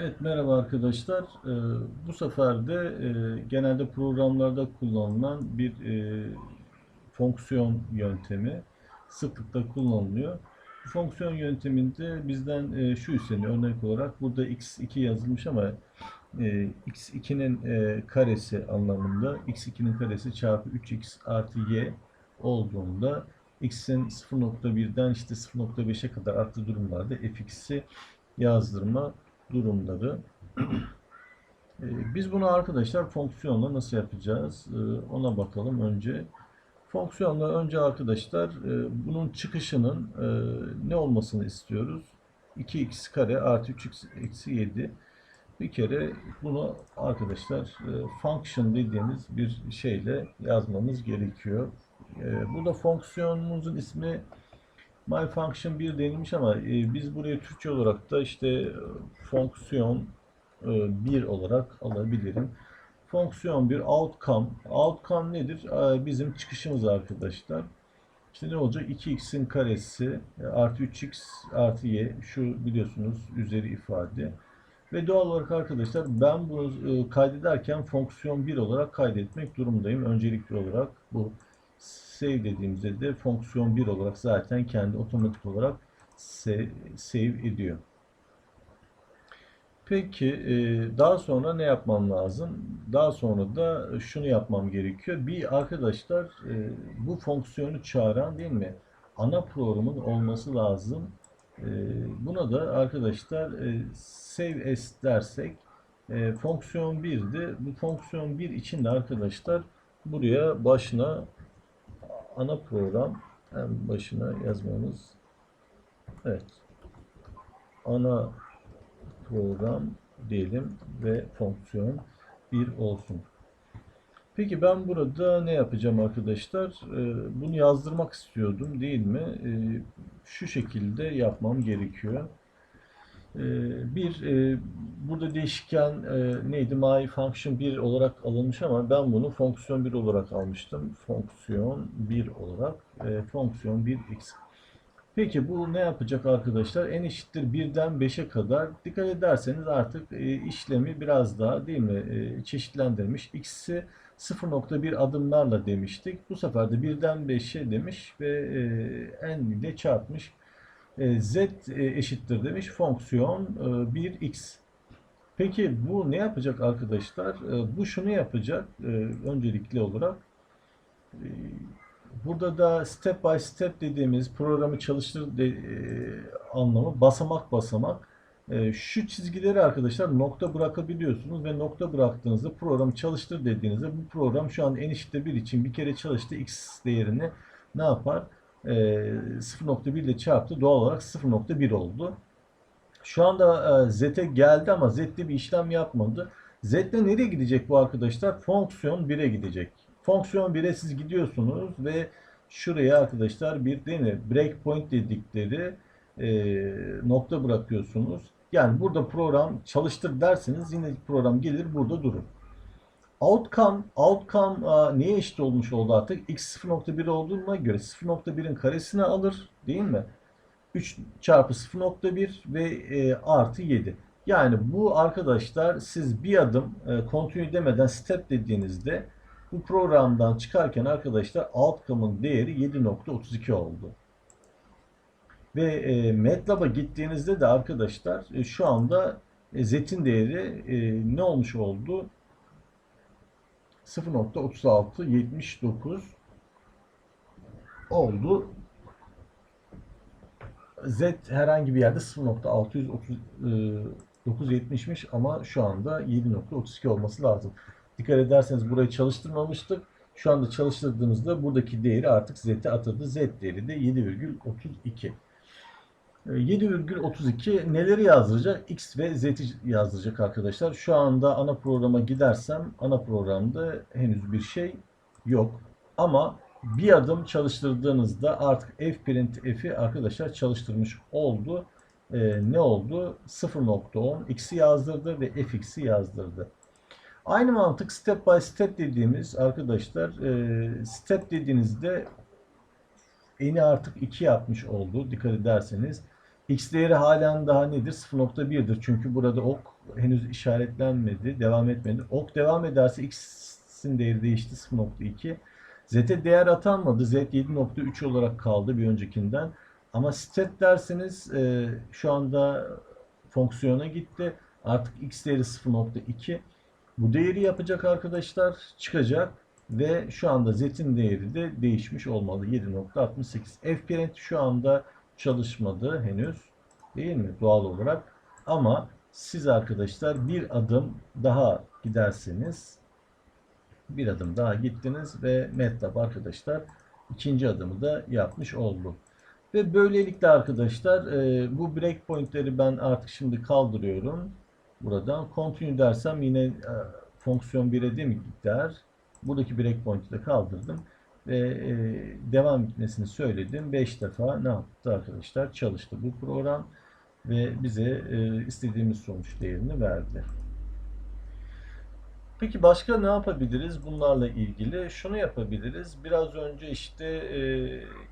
Evet merhaba arkadaşlar. Ee, bu sefer de e, genelde programlarda kullanılan bir e, fonksiyon yöntemi sıklıkla kullanılıyor. Bu fonksiyon yönteminde bizden e, şu isteniyor. Örnek olarak burada x2 yazılmış ama e, x2'nin e, karesi anlamında x2'nin karesi çarpı 3x artı y olduğunda x'in 0.1'den işte 0.5'e kadar arttığı durumlarda fx'i yazdırma durumları. Ee, Biz bunu arkadaşlar fonksiyonla nasıl yapacağız? Ee, Ona bakalım önce. Fonksiyonla önce arkadaşlar e, bunun çıkışının e, ne olmasını istiyoruz? 2x kare artı 3x eksi 7. Bir kere bunu arkadaşlar e, function dediğimiz bir şeyle yazmamız gerekiyor. Burada fonksiyonumuzun ismi My function 1 denilmiş ama e, biz buraya Türkçe olarak da işte e, fonksiyon e, 1 olarak alabilirim. Fonksiyon 1 outcome. Outcome nedir? E, bizim çıkışımız arkadaşlar. İşte ne olacak? 2x'in karesi e, artı 3x artı y. Şu biliyorsunuz üzeri ifade. Ve doğal olarak arkadaşlar ben bunu e, kaydederken fonksiyon 1 olarak kaydetmek durumundayım. Öncelikli olarak bu save dediğimizde de fonksiyon 1 olarak zaten kendi otomatik olarak save, ediyor. Peki e, daha sonra ne yapmam lazım? Daha sonra da şunu yapmam gerekiyor. Bir arkadaşlar e, bu fonksiyonu çağıran değil mi? Ana programın olması lazım. E, buna da arkadaşlar save as dersek fonksiyon 1'di. Bu fonksiyon 1 için de arkadaşlar buraya başına ana program en başına yazmamız evet ana program diyelim ve fonksiyon 1 olsun. Peki ben burada ne yapacağım arkadaşlar? Ee, bunu yazdırmak istiyordum değil mi? Ee, şu şekilde yapmam gerekiyor. Ee, bir, e, burada değişken e, neydi? My function 1 olarak alınmış ama ben bunu fonksiyon 1 olarak almıştım. Fonksiyon 1 olarak e, fonksiyon 1x. Peki bu ne yapacak arkadaşlar? n eşittir 1'den 5'e kadar dikkat ederseniz artık işlemi biraz daha değil mi çeşitlendirmiş. X'i 0.1 adımlarla demiştik. Bu sefer de 1'den 5'e demiş ve e, n ile çarpmış. E, z e, eşittir demiş fonksiyon e, 1x. Peki bu ne yapacak arkadaşlar? E, Bu şunu yapacak e, öncelikli olarak. E, Burada da step by step dediğimiz programı çalıştır de, e, anlamı basamak basamak. E, şu çizgileri arkadaşlar nokta bırakabiliyorsunuz ve nokta bıraktığınızda programı çalıştır dediğinizde bu program şu an en eşittir 1 için bir kere çalıştı x değerini ne yapar? E, 0.1 ile çarptı doğal olarak 0.1 oldu. Şu anda e, z'e geldi ama z'de bir işlem yapmadı. Z'de nereye gidecek bu arkadaşlar? Fonksiyon 1'e gidecek. Fonksiyon 1'e siz gidiyorsunuz ve şuraya arkadaşlar bir değil mi? Breakpoint dedikleri e, nokta bırakıyorsunuz. Yani burada program çalıştır derseniz yine program gelir burada durur. Outcome, outcome a, neye eşit olmuş oldu artık? x 0.1 olduğuna göre 0.1'in karesini alır değil mi? 3 çarpı 0.1 ve e, artı 7. Yani bu arkadaşlar siz bir adım e, continue demeden step dediğinizde bu programdan çıkarken arkadaşlar outcome'ın değeri 7.32 oldu. Ve e, MATLAB'a gittiğinizde de arkadaşlar e, şu anda e, Z'in değeri e, ne olmuş oldu? 0.3679 oldu. Z herhangi bir yerde 0.63970'miş ama şu anda 7.32 olması lazım. Dikkat ederseniz burayı çalıştırmamıştık. Şu anda çalıştırdığımızda buradaki değeri artık Z'e atıldı. Z değeri de 7,32. 7,32 neleri yazdıracak? X ve Z'i yazdıracak arkadaşlar. Şu anda ana programa gidersem ana programda henüz bir şey yok. Ama bir adım çalıştırdığınızda artık f print f'i arkadaşlar çalıştırmış oldu. Ee, ne oldu? 0.10 x'i yazdırdı ve fx'i yazdırdı. Aynı mantık step by step dediğimiz arkadaşlar e, step dediğinizde eni artık 2 yapmış oldu dikkat ederseniz. X değeri halen daha nedir? 0.1'dir. Çünkü burada ok henüz işaretlenmedi, devam etmedi. Ok devam ederse X'in değeri değişti 0.2. Z'e değer atanmadı. Z 7.3 olarak kaldı bir öncekinden. Ama stat derseniz e, şu anda fonksiyona gitti. Artık X değeri 0.2. Bu değeri yapacak arkadaşlar çıkacak ve şu anda Z'in değeri de değişmiş olmalı 7.68. F parent şu anda çalışmadı henüz değil mi doğal olarak ama siz arkadaşlar bir adım daha giderseniz bir adım daha gittiniz ve MATLAB arkadaşlar ikinci adımı da yapmış oldu. Ve böylelikle arkadaşlar e, bu breakpointleri ben artık şimdi kaldırıyorum. Buradan continue dersem yine e, fonksiyon 1'e de mi gider? Buradaki breakpoint'i de kaldırdım ve e, devam etmesini söyledim. 5 defa ne yaptı arkadaşlar? Çalıştı bu program ve bize e, istediğimiz sonuç değerini verdi. Peki başka ne yapabiliriz bunlarla ilgili? Şunu yapabiliriz. Biraz önce işte e,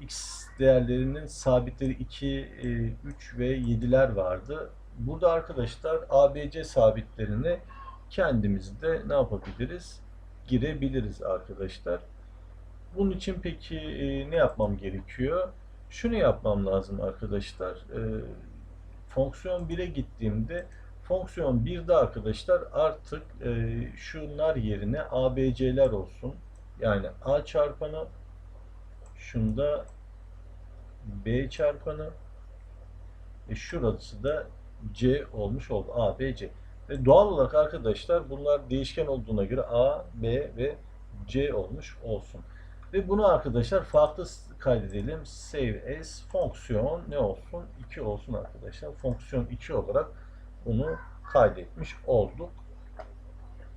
x değerlerinin sabitleri 2, e, 3 ve 7'ler vardı. Burada arkadaşlar ABC sabitlerini kendimiz de ne yapabiliriz? Girebiliriz arkadaşlar. Bunun için peki e, ne yapmam gerekiyor? Şunu yapmam lazım arkadaşlar. E, fonksiyon 1'e gittiğimde fonksiyon 1'de arkadaşlar artık e, şunlar yerine ABC'ler olsun. Yani A çarpanı şunda B çarpanı e, şurası da C olmuş oldu. A, B, C. Ve doğal olarak arkadaşlar bunlar değişken olduğuna göre A, B ve C olmuş olsun. Ve bunu arkadaşlar farklı kaydedelim. Save as fonksiyon ne olsun? 2 olsun arkadaşlar. Fonksiyon 2 olarak bunu kaydetmiş olduk.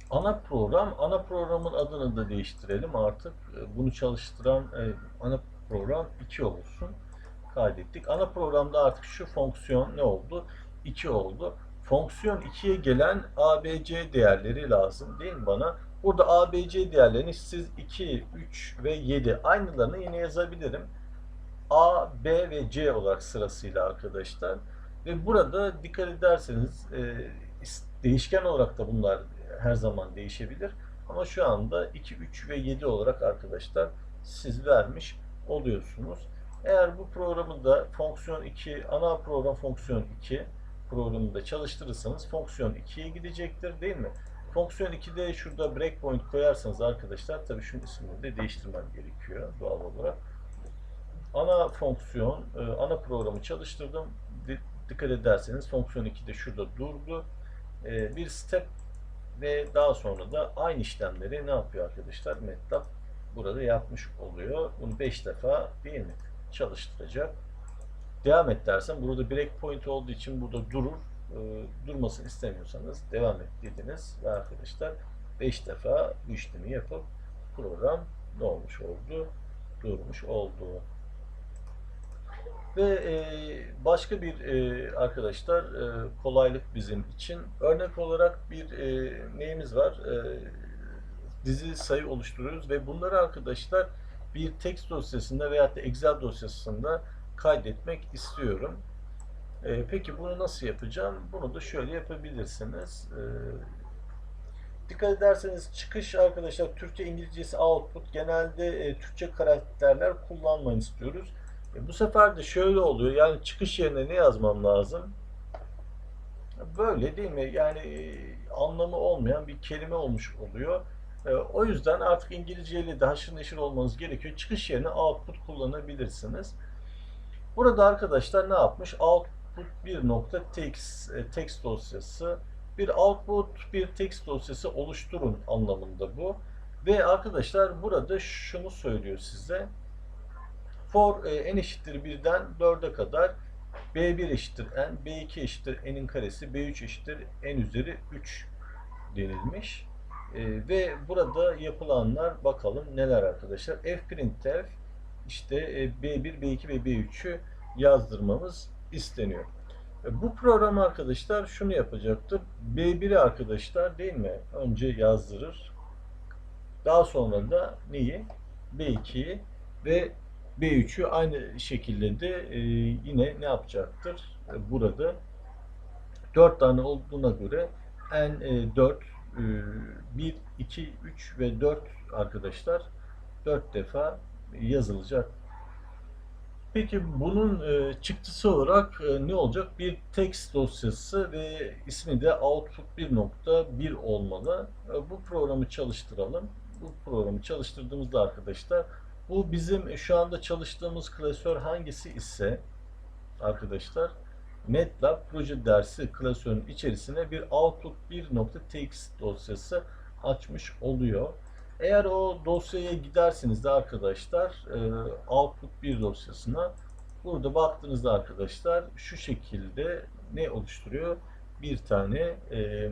Ana program, ana programın adını da değiştirelim artık. E, Bunu çalıştıran e, ana program 2 olsun. Kaydettik. Ana programda artık şu fonksiyon ne oldu? 2 oldu. Fonksiyon 2'ye gelen ABC değerleri lazım değil mi bana? Burada ABC değerlerini siz 2, 3 ve 7 aynılarını yine yazabilirim. A, B ve C olarak sırasıyla arkadaşlar. Ve burada dikkat ederseniz e, değişken olarak da bunlar her zaman değişebilir. Ama şu anda 2, 3 ve 7 olarak arkadaşlar siz vermiş oluyorsunuz. Eğer bu programı da fonksiyon 2, ana program fonksiyon 2 programında çalıştırırsanız fonksiyon 2'ye gidecektir değil mi? Fonksiyon 2'de şurada breakpoint koyarsanız arkadaşlar tabii şunun ismini de değiştirmem gerekiyor doğal olarak. Ana fonksiyon, e, ana programı çalıştırdım. Dikkat ederseniz fonksiyon 2'de şurada durdu. E, bir step ve daha sonra da aynı işlemleri ne yapıyor arkadaşlar? MATLAB burada yapmış oluyor. Bunu 5 defa değil mi? Çalıştıracak. Devam et dersen burada breakpoint olduğu için burada durur. E, durmasını istemiyorsanız devam et dediniz ve arkadaşlar 5 defa işlemi yapıp program ne olmuş oldu? Durmuş oldu. Ve e, başka bir e, arkadaşlar e, kolaylık bizim için. Örnek olarak bir e, neyimiz var? E, dizi sayı oluşturuyoruz ve bunları arkadaşlar bir text dosyasında veya da Excel dosyasında kaydetmek istiyorum. E, peki bunu nasıl yapacağım? Bunu da şöyle yapabilirsiniz. E, dikkat ederseniz çıkış arkadaşlar Türkçe İngilizcesi output genelde e, Türkçe karakterler kullanmayın istiyoruz. E, bu sefer de şöyle oluyor. Yani çıkış yerine ne yazmam lazım? Böyle değil mi? Yani e, anlamı olmayan bir kelime olmuş oluyor. E, o yüzden artık İngilizce ile de haşır neşir olmanız gerekiyor. Çıkış yerine output kullanabilirsiniz. Burada arkadaşlar ne yapmış? Output bir nokta e, text dosyası. Bir output bir text dosyası oluşturun anlamında bu. Ve arkadaşlar burada şunu söylüyor size. For e, n eşittir 1'den 4'e kadar b1 eşittir n, b2 eşittir n'in karesi, b3 eşittir n üzeri 3 denilmiş. E, ve burada yapılanlar bakalım neler arkadaşlar. fprintf işte e, b1, b2 ve b3'ü yazdırmamız isteniyor. E, bu program arkadaşlar şunu yapacaktır. B1'i arkadaşlar değil mi? Önce yazdırır. Daha sonra da neyi? B2'yi ve B3'ü aynı şekilde de e, yine ne yapacaktır? e, burada. 4 tane olduğuna göre N4 1, 2, 3 ve 4 arkadaşlar 4 defa yazılacak. Peki bunun e, çıktısı olarak e, ne olacak? Bir text dosyası ve ismi de output 1.1 olmalı. E, bu programı çalıştıralım. Bu programı çalıştırdığımızda arkadaşlar bu bizim şu anda çalıştığımız klasör hangisi ise arkadaşlar MATLAB proje dersi klasörün içerisine bir output 1.txt dosyası açmış oluyor. Eğer o dosyaya gidersiniz de arkadaşlar e, output 1 dosyasına burada baktığınızda arkadaşlar şu şekilde ne oluşturuyor? Bir tane e,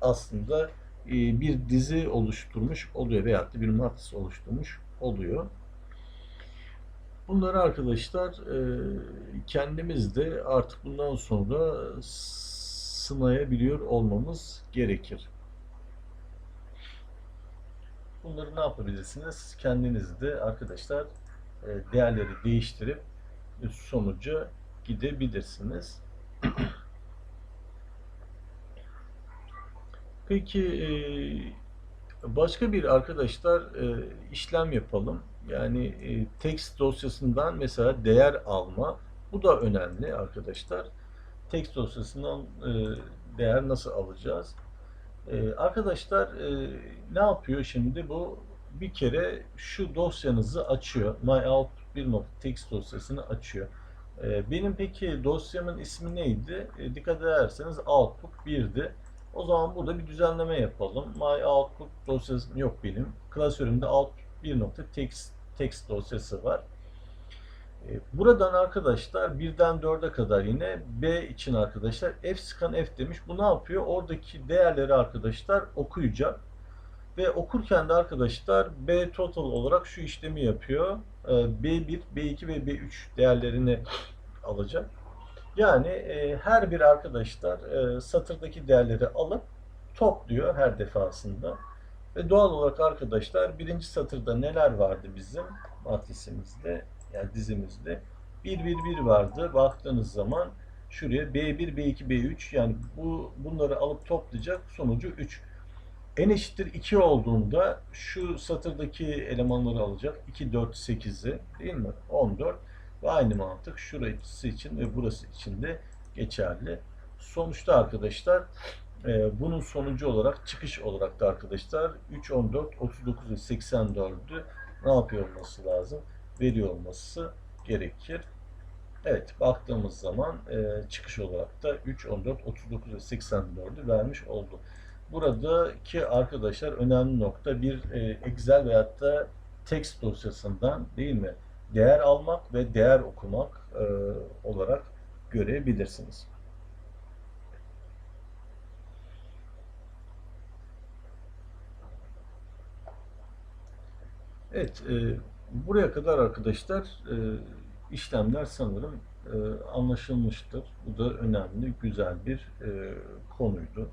aslında e, bir dizi oluşturmuş oluyor veyahut da bir matris oluşturmuş oluyor. Bunları arkadaşlar e, kendimiz de artık bundan sonra sınayabiliyor olmamız gerekir. Bunları ne yapabilirsiniz? Kendiniz de arkadaşlar e, değerleri değiştirip sonuca gidebilirsiniz. Peki e, başka bir arkadaşlar e, işlem yapalım. Yani text dosyasından mesela değer alma. Bu da önemli arkadaşlar. Text dosyasından değer nasıl alacağız? Ee, arkadaşlar e, ne yapıyor şimdi bu? Bir kere şu dosyanızı açıyor. myoutput1.txt dosyasını açıyor. Ee, benim peki dosyamın ismi neydi? E, dikkat ederseniz output 1'di. O zaman burada bir düzenleme yapalım. myoutput dosyası yok benim. Klasörümde output 1.txt text dosyası var. E, buradan arkadaşlar birden 4'e kadar yine B için arkadaşlar F scan F demiş. Bu ne yapıyor? Oradaki değerleri arkadaşlar okuyacak. Ve okurken de arkadaşlar B total olarak şu işlemi yapıyor. B1, B2 ve B3 değerlerini alacak. Yani e, her bir arkadaşlar e, satırdaki değerleri alıp topluyor her defasında. Ve doğal olarak arkadaşlar birinci satırda neler vardı bizim matrisimizde? Yani dizimizde 1 1 1 vardı. Baktığınız zaman şuraya B1, B2, B3 yani bu bunları alıp toplayacak sonucu 3. N eşittir 2 olduğunda şu satırdaki elemanları alacak. 2, 4, 8'i değil mi? 14 ve aynı mantık şurası için ve burası için de geçerli. Sonuçta arkadaşlar e, bunun sonucu olarak çıkış olarak da arkadaşlar 3, 14, 39 ve 84'ü ne yapıyor olması lazım? Veriyor olması gerekir. Evet baktığımız zaman e, çıkış olarak da 3, 14, 39 ve 84'ü vermiş oldu. Buradaki arkadaşlar önemli nokta bir e, Excel veyahut da text dosyasından değil mi değer almak ve değer okumak e, olarak görebilirsiniz. Evet, e, Buraya kadar arkadaşlar e, işlemler sanırım e, anlaşılmıştır. Bu da önemli, güzel bir e, konuydu.